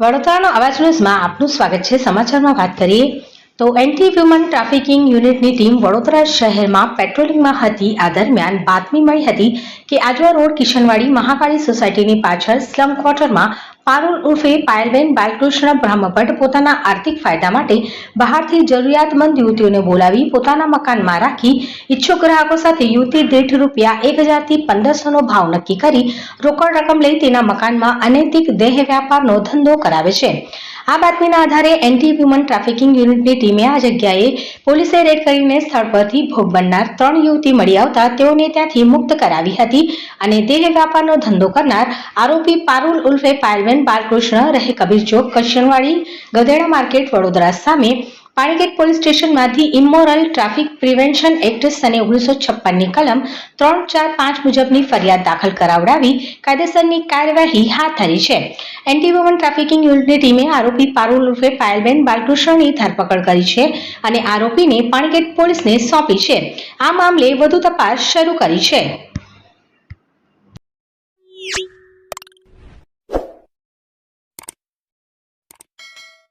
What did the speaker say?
વડોદરાનો અવાજ ન્યૂઝમાં આપનું સ્વાગત છે. સમાચારમાં વાત કરીએ તો એન્ટી હ્યુમન ટ્રાફિકિંગ યુનિટની ટીમ વડોદરા શહેરમાં પેટ્રોલિંગમાં હતી. આ દરમિયાન બાતમી મળી હતી કે આજવા રોડ કિશનવાડી મહાકાળી સોસાયટીની પાછળ સ્લમ ક્વાર્ટરમાં પારુલ ઉર્ફે પાયલબેન બાલકૃષ્ણ બ્રહ્મભટ્ટ પોતાના આર્થિક ફાયદા માટે બહારથી જરૂરિયાતમંદ યુવતીઓને બોલાવી પોતાના મકાનમાં રાખી ઈચ્છુક ગ્રાહકો સાથે યુવતી દીઠ રૂપિયા એક હજારથી પંદરસોનો ભાવ નક્કી કરી રોકડ રકમ લઈ તેના મકાનમાં અનૈતિક દેહ વ્યાપારનો ધંધો કરાવે છે. આ બાતમીના આધારે એન્ટી હ્યુમન ટ્રાફિકિંગ યુનિટની ટીમે આ જગ્યાએ પોલીસે રેડ કરીને સ્થળ પરથી ભોગ બનનાર ત્રણ યુવતી મળી આવતા તેઓને ત્યાંથી મુક્ત કરાવી હતી અને દેહ વ્યાપારનો ધંધો કરનાર આરોપી પારુલ ઉલ્ફે પાયલબેન બાલકૃષ્ણ રહે કબીર ચોક કશનવાડી ગધેડા માર્કેટ, વડોદરા સામે પાણીગેટ પોલીસ સ્ટેશનમાંથી ઇમોરલ ટ્રાફિક પ્રિવેન્શન એક્ટ સને ઓગણીસો છપ્પનની કલમ ત્રણ ચાર પાંચ મુજબની ફરિયાદ દાખલ કરાવડાવી કાયદેસરની કાર્યવાહી હાથ ધરી છે. એન્ટી વુમન ટ્રાફિકિંગ યુનિટની ટીમે આરોપી પારુલ ઉર્ફે પાયલબેન બાલકૃષ્ણની ધરપકડ કરી છે અને આરોપીને પાણીગેટ પોલીસને સોંપી છે. આ મામલે વધુ તપાસ શરૂ કરી છે.